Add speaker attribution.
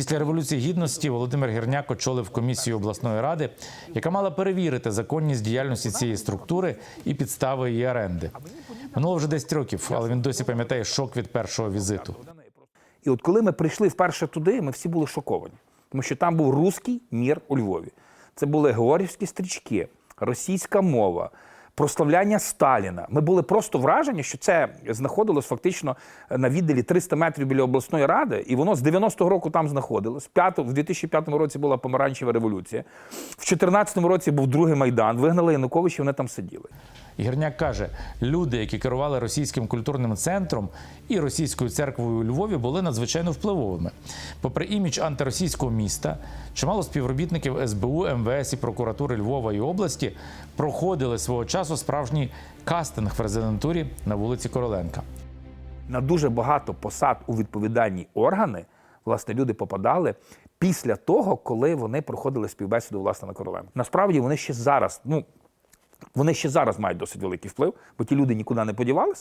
Speaker 1: Після революції гідності Володимир Гірняк очолив комісію обласної ради, яка мала перевірити законність діяльності цієї структури і підстави її оренди. Минуло вже 10 років, але він досі пам'ятає шок від першого візиту.
Speaker 2: І от коли ми прийшли вперше туди, ми всі були шоковані, тому що там був руський мір у Львові. Це були георгіївські стрічки, російська мова, прославляння Сталіна. Ми були просто вражені, що це знаходилось фактично на віддалі 300 метрів біля обласної ради, і воно з 90-го року там знаходилось. В В 2005 році була помаранчева революція. В 2014 році був другий майдан. Вигнали Януковича, вони там сиділи.
Speaker 1: Гірняк каже, люди, які керували російським культурним центром і російською церквою у Львові, були надзвичайно впливовими. Попри імідж антиросійського міста, чимало співробітників СБУ, МВС і прокуратури Львова і області проходили свого часу справжній кастинг в резидентурі на вулиці Короленка.
Speaker 2: на дуже багато посад у відповідальні органи, власне, люди попадали після того, коли вони проходили співбесіду власне на Короленко. Насправді вони ще зараз, ну. Вони ще зараз мають досить великий вплив, бо ті люди нікуди не подівались.